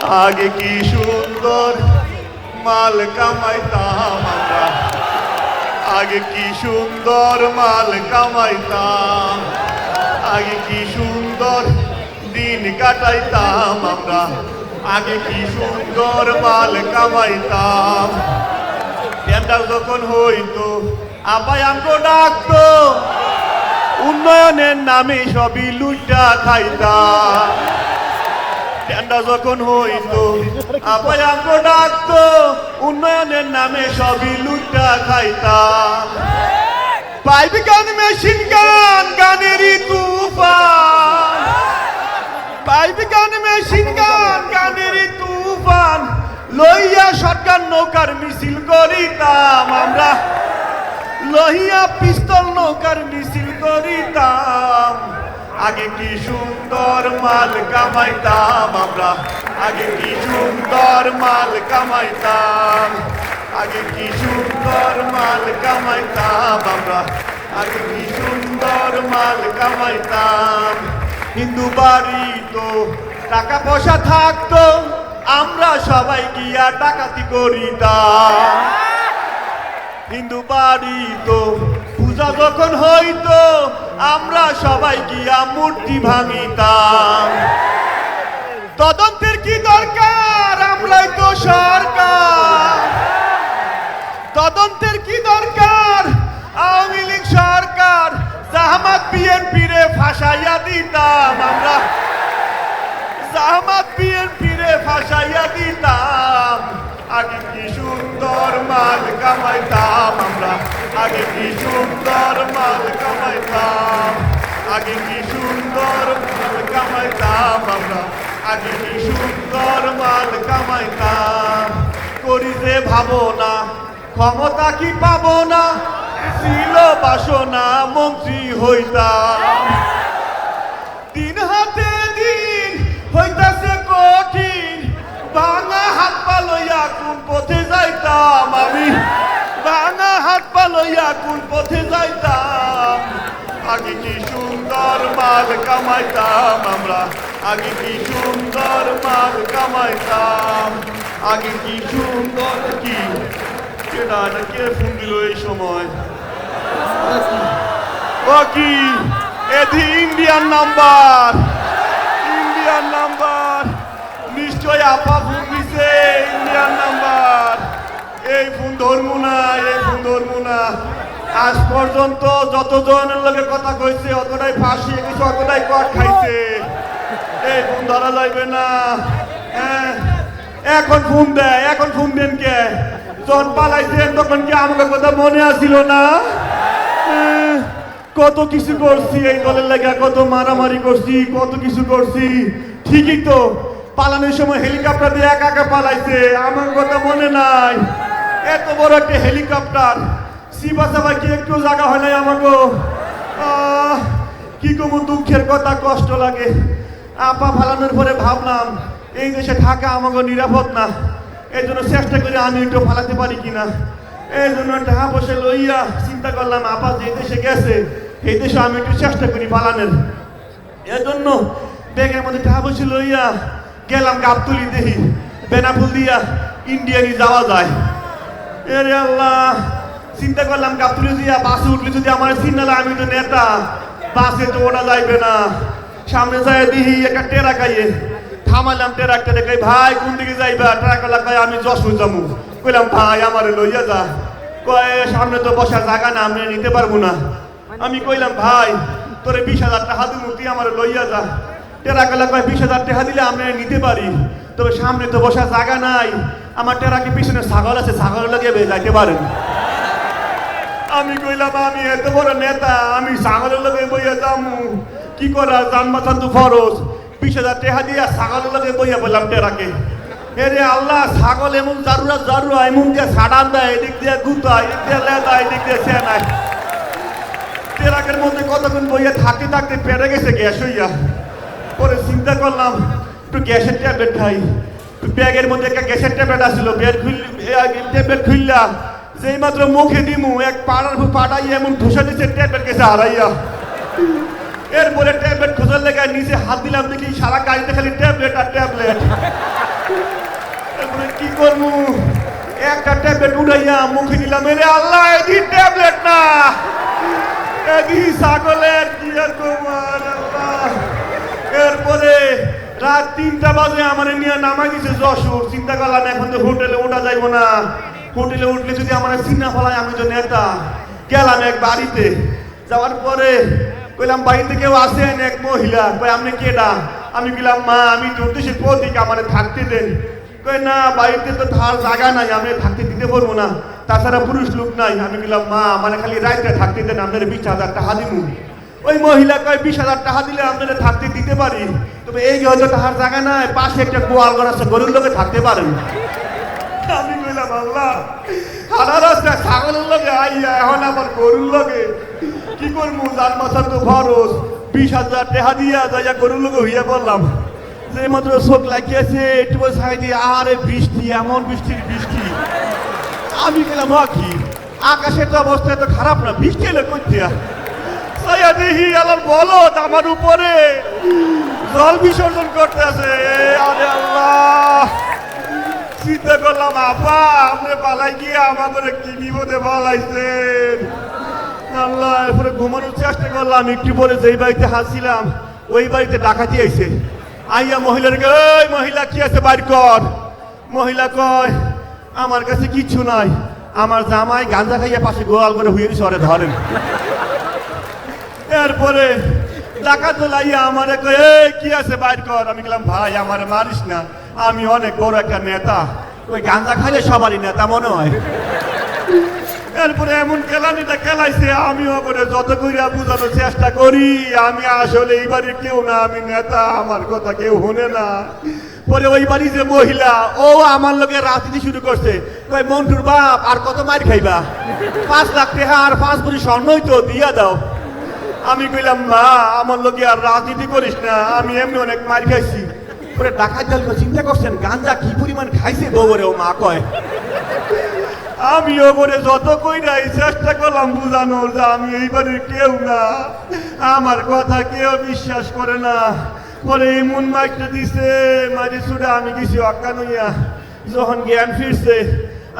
আগে কি সুন্দর মাল কামাইতাম আমরা। আগে কি সুন্দর মাল কামাইতাম আগে কি সুন্দর দিন কাটাইতাম আমরা। আগে কি সুন্দর মাল কামাইতাম। টেন্ডার যখন হইতো আপাই আমগো ডাকতো। উন্নয়নের নামে সবই লুইটা খাইতাম। টেন্ডার যখন হইতো আপাই আমগো ডাকতো, উন্নয়নের নামে সবই লুইটা খাইতাম পাইপ গান, মেশিন গান, গানেরই তুফান। পাইপ গান, মেশিন গান, গানেরই তুফান। লইয়া সরকার নৌকার মিছিল করিতাম আমরা। লহিয়া পিস্তল, নৌকার মিছিল করিতাম। আগে কি সুন্দর মাল কামাইতাম আমরা? আগে কি সুন্দর মাল কামাইতাম? আগে কি সুন্দর মাল কামাইতাম আমরা? আগে কি সুন্দর মাল কামাইতাম? হিন্দু বাড়ি তো টাকা পয়সা থাকতো, আমরা সবাই গিয়া ডাকাতি করিতাম। হিন্দু বাড়ি তো যখন হইতো, আমরা সবাই গিয়া মূর্তি ভাঙিতাম। তদন্তের কি দরকার? আমরাই তো সরকার। তদন্তের কি দরকার? আওয়ামী লীগ সরকার জাহামাত বিএনপি রে ফাঁসাইয়া দিতাম, আমরা জাহামাত বিএনপি রে ফাঁসাইয়া দিতাম। আগে কি সুন্দর মাল কামাইতাম আমরা? আগে কি সুন্দর মাল কামাইতাম? আগে কি সুন্দর মাল কামাইতাম আমরা? আগে কি সুন্দর মাল কামাইতাম? করি যে ভাবো না ক্ষমতা কি পাবো না ছিল বাসনা, মন্ত্রী হইতাম। দিন হাতে দিন হইতাছে মাল কামাইতাম আমরা। আগে কি সুন্দর মাল কামাইতাম? আগে কি সুন্দর কি? কেডা কে ফোন দিল এই সময়? ও কি? এদি ইন্ডিয়ান নাম্বার। Indian number. নিশ্চয় আপা ফোন দিছে, ইন্ডিয়ান নাম্বার। এই ফোন ধরবো না, এই ফোন ধরবো না। আজ পর্যন্ত যতজনের লগে কথা কইছে অতটাই ফাঁসি কিছু অতটাই কট খাইছে। এই ফোন ধরা যাইবে না। হ্যাঁ এখন ফোন দেয় এখন ফোন দেন কে? যখন পালাইছেন তখন কি আমাকে কথা মনে আসিল না? হ্যাঁ, কত কিছু করছি এই দলের লাগা কত মারামারি করছি কত কিছু করছি। ঠিকই তো পালানোর সময় হেলিকপ্টার দিয়ে একা একা পালাইছে আমার কথা মনে নাই। এত বড় একটা হেলিকপ্টার। সিবা সাবা কি একটু জায়গা হয় নাই আমাকে কি কমু দুঃখের কথা, কষ্ট লাগে। আপা ফালানোর পরে ভাবলাম, এই দেশে থাকা আমাকে নিরাপদ না। এই জন্য চেষ্টা করি আমি একটু ফালাতে পারি কিনা। এই জন্য টাকা পয়সা লইয়া চিন্তা করলাম, আপা যে দেশে গেছে, এই দেশে আমি একটু চেষ্টা করি পালানের এর জন্য ব্যাগের মধ্যে টাকা পয়সা লইয়া গেলাম গাবতুলি দেহি বেনাফুল দিয়া ইন্ডিয়ানি যাওয়া যায়। এরে আল্লাহ! চিন্তা করলাম, গাবতুলি দিয়া বাসে উঠলে যদি আমার সিগনাল আমি তো নেতা। বাসে তো ওটা যাইবে না। সামনে যায় দিহি, একটা টেরা খাইয়ে। থামালাম ট্রাকটা দেখে, ভাই, কোন দিকে যাইবা? ট্রাক ভাই আমি যশোর যাব কইলাম, ভাই, আমার লইয়া যা। কয়, সামনে তো বসা জায়গা না, আমি নিতে পারব না। আমি কইলাম, ভাই, তোরে বিশ হাজার টাকা দিব তুই আমার লইয়া যা। টেরাকালা কয়, বিশ হাজার টাকা দিলে আমি নিতে পারি, তবে সামনে তো বসা জায়গা নাই। আমার টেরাকে পিছনে ছাগল আছে ছাগল লাগিয়ে যাইতে পারেন। আমি কইলাম, আমি এত বড় নেতা, আমি ছাগলের লগে বইয়া যামু। কি করা, জান মাথান তো ফরজ। বিশ হাজার টাকা দিয়া ছাগলের লগে বইয়া বললাম টেরাকে। এরে আল্লাহ, ছাগল এমন জারুরা জারুরা, এমন দিয়ে সাড়ান দেয়, এদিক দিয়ে গুতা, এদিক দিয়ে লেদা, এদিক দিয়ে চেনায় টেরাকের মধ্যে কতক্ষণ বইয়া থাকতে থাকতে পেরে গেছে গ্যাস হইয়া। পরে চিন্তা করলাম, একটু গ্যাসের ট্যাবলেট খাই। ব্যাগের মধ্যে একটা গ্যাসের ট্যাবলেট আসছিল ব্যাগ খুল ট্যাবলেট খুললা। যেই মাত্র মুখে দিমু, এক পাড়ার পাড়াই এমন ধুসা দিচ্ছে ট্যাবলেট গেছে হারাইয়া। এরপরে ট্যাবলেট খোঁজার লেগে নিচে হাত দিলাম দেখি সারা গাড়িতে খালি ট্যাবলেট আর ট্যাবলেট। এরপরে কি করব একটা ট্যাবলেট উঠাইয়া মুখে দিলাম, এরে আল্লাহ, এদি ট্যাবলেট না। এদি ছাগলের এরপরে রাত তিনটা বাজে আমার নিয়ে নামাই দিছে যশোর। চিন্তা করলাম এখন তো হোটেলে ওঠা যাইব না। হোটেলে উঠলে যদি আমার চিন্না ফলায়, আমি তো নেতা। গেলাম এক বাড়িতে। যাওয়ার পরে কইলাম, বাড়িতে কেউ আসেন এক মহিলা। কই আপনি কেডা আমি গেলাম মা, আমি জ্যোতিষের প্রতীক আমার থাকতে দেন। কই না, বাড়িতে তো থার জায়গা নাই, আমি থাকতে দিতে পারব না। তাছাড়া পুরুষ লোক নাই। আমি গেলাম মা মানে খালি রাইতে থাকতে দেন, আপনার বিশ হাজার টাকা দিমু। ওই মহিলা কয়, বিশ হাজার টাকা দিলে আপনারা থাকতে দিতে পারি। তবে এই হয়তো তাহার জায়গা নাই, পাশে একটা গোয়াল ঘর আছে, গরুর লোকে থাকতে পারেন। ছাগলের আইয়া এখন আমার গরুর কি করব? তো হাজার চোখ লাগিয়েছে একটু আরে বৃষ্টি, এমন বৃষ্টির বৃষ্টি। আমি গেলাম "আ কি? আকাশের তো অবস্থা এত খারাপ না, বৃষ্টি এলো করতে সাইয়া দেখি আমার উপরে। জল বিসর্জন করতে আছে আরে আল্লাহ চিন্তা করলাম আপা আপনি পালাই গিয়ে আমাদের কি বিপদে পালাইছেন আল্লাহ, এরপরে ঘুমানোর চেষ্টা করলাম, একটু পরে যেই বাড়িতে হাসছিলাম, ওই বাড়িতে ডাকাতি আইছে। আইয়া মহিলার ওই মহিলা, কি আছে বাইর কর? মহিলা কয়, আমার কাছে কিচ্ছু নাই। আমার জামাই গাঞ্জা খাইয়া পাশে গোয়াল করে হুইয়ে সরে ধরেন। এরপরে ডাকাত লাইয়া আমারে কয় কি আছে বাইর কর? আমি গেলাম ভাই, আমারে মারিস না। আমি অনেক বড় একটা নেতা। ওই গাঁজা খাইলে সবারই নেতা মনে হয়। এরপরে এমন কেলানিটা খেলাইছে আমিও করে যত কইরা বুঝানোর চেষ্টা করি, আমি আসলে এই বাড়ির কেউ না, আমি নেতা, আমার কথা কেউ শুনে না। পরে ওই বাড়ি যে মহিলা, ও আমার লোকে রাজনীতি শুরু করছে। কই মন্টুর বাপ, আর কত মার খাইবা? পাঁচ লাখ টাকা আর পাঁচ বুড়ি স্বর্ণই তো দিয়া দাও। আমি কইলাম, মা, আমার লোকে আর রাজনীতি করিস না, আমি এমনি অনেক মার খাইছি। পরে ডাকাত দল চিন্তা করছেন, গাঞ্জা কি পরিমাণ খাইছে? বউরে ও মা কয়, আমি ওপরে যত কইরাই চেষ্টা করলাম বুঝানোর যে আমি এই বাড়ির কেউ না। আমার কথা কেউ বিশ্বাস করে না। পরে এমন মাইকটা দিছে, মাঝে ছুটে আমি কিছু অজ্ঞান নইয়া যখন জ্ঞান ফিরছে,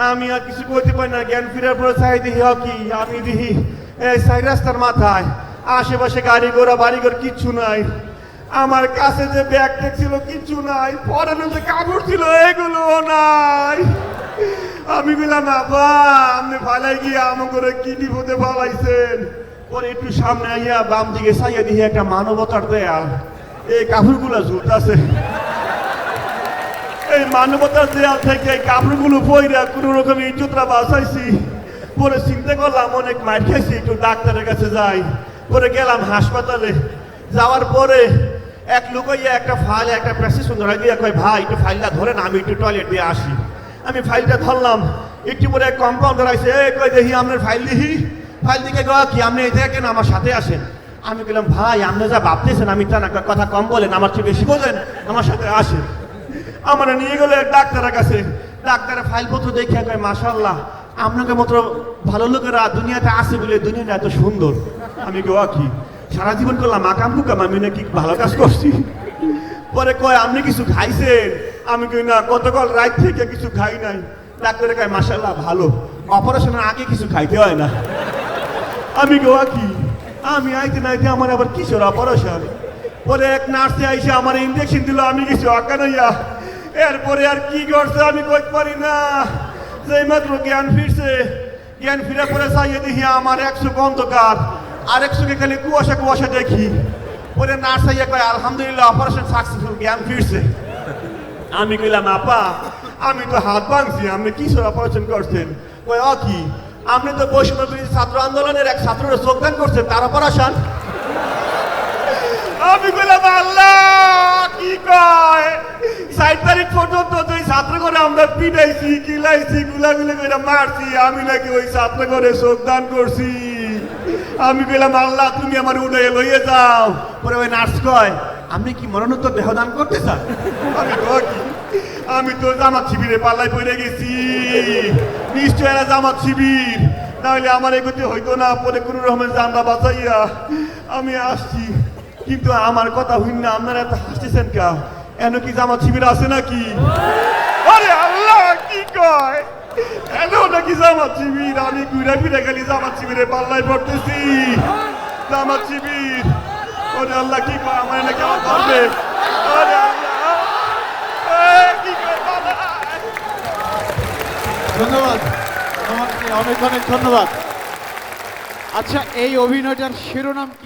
আমি আর কিছু করতে পারি না। জ্ঞান ফিরার পরে চাই দেখি হ কি? আমি দেখি এই সাই রাস্তার মাথায়। আশেপাশে গাড়ি ঘোড়া বাড়ি ঘর কিচ্ছু নাই। আমার কাছে যে ব্যাগ ট্যাগ ছিল কিচ্ছু নাই। পরানো যে কাপড় ছিল, এগুলো নাই। আমি বললাম বাবা আপনি ফালাই গিয়ে করে কি বিপদে ফালাইছেন? পরে একটু সামনে আইয়া বাম দিকে সাইয়া দিয়ে একটা মানবতার দেয়াল। এই কাপড়গুলো ঝুলতাছে এই মানবতার দেয়াল থেকে এই কাপড়গুলো পইরা কোনো রকম ইজ্জতরা বাঁচাইছি। পরে চিন্তা করলাম, অনেক মার খাইছি একটু ডাক্তারের কাছে যাই। পরে গেলাম হাসপাতালে। যাওয়ার পরে এক লোক একটা ফাইল একটা প্রেসক্রিপশন ধরে দিয়ে কয় ভাই, একটু ফাইলটা ধরেন, আমি একটু টয়লেট দিয়ে আসি। আমি ফাইলটা ধরলাম, একটু পরে কম্পাউন্ডার আছে এই, কই দেখি, আপনার ফাইল দেখি? ফাইল দিকে গা কি, আপনি এই দেখেন, আমার সাথে আসেন। আমি বললাম, ভাই, আপনি যা ভাবতেছেন, আমি তা না কথা কম বলেন, আমার চেয়ে বেশি বলেন, আমার সাথে আসেন। আমার নিয়ে গেলে ডাক্তারের কাছে। ডাক্তারের ফাইলপত্র দেখে কয় মাশাল্লাহ আপনাকে মতো ভালো লোকেরা দুনিয়াতে আছে বলে দুনিয়াটা এত সুন্দর। আমি গোয়া কি? সারা জীবন করলাম আকাম কুকাম, আমি নাকি ভালো কাজ করছি। পরে কয়, আপনি কিছু খাইছেন? আমি কই, না, গতকাল রাত থেকে কিছু খাই নাই। ডাক্তারে কয় মাশাল্লাহ ভালো। অপারেশনের আগে কিছু খাইতে হয় না। আমি গোয়া কি? আমি আইতে নাইতে আমার আবার কিশোর অপারেশন? পরে এক নার্সে আইসে আমার ইঞ্জেকশন দিল, আমি কিছু অজ্ঞান হইয়া। এরপরে আর কি করছে আমি কইতে পারি না। যেই মাত্র জ্ঞান ফিরছে, জ্ঞান ফিরে পরে চাইয়ে দেখি আমার একশো অন্ধকার আর একশোকে খালি কুয়াশা কুয়াশা দেখি। পরে নার্স আইয়া কয়, আলহামদুলিল্লাহ অপারেশন সাকসেসফুল জ্ঞান ফিরছে। আমি কইলাম, আপা, আমি তো হাত ভাঙছি, আপনি কিশোর অপারেশন করছেন? কয়, অ কি, আপনি তো বৈষম্য ছাত্র আন্দোলনের এক ছাত্রের যোগদান করছেন, তার অপারেশন আমি কইলাম, আল্লাহ, কি কয়? ষাট তারিখ পর্যন্ত ওই ছাত্র করে আমরা পিটাইছি কিলাইছি গুলাগুলি করে মারছি, আমি নাকি ওই ছাত্র করে যোগদান করছি। আমি কইলাম আল্লাহ, তুমি আমার উঠে লইয়ে যাও। পরে ওই নার্স কয় আপনি কি মরণোত্তর দেহদান করতে চান আমি আমি তো জামাত শিবিরে পাল্লায় পড়ে গেছি। নিশ্চয় এরা জামাত শিবির। নাহলে আমার এগোতে হইতো না। পরে কোনো রকমের জানলা বাঁচাইয়া আমি আসছি। কিন্তু আমার কথা হইন না, আপনারা এত হাসতেছেন কা এন কি জামাত শিবির আছে নাকি? আরে আল্লাহ, কি কয়? এনে ওটা কি জামাত শিবির? আমি ঘুরে ফিরে গেলি জামাত শিবিরে পাল্লায় পড়তেছি। জামাত শিবির। ওরে আল্লাহ, কি কয়? আমার এনে কেমন করবে। ওরে? ধন্যবাদ। অনেক অনেক ধন্যবাদ। আচ্ছা এই অভিনয়টার শিরোনাম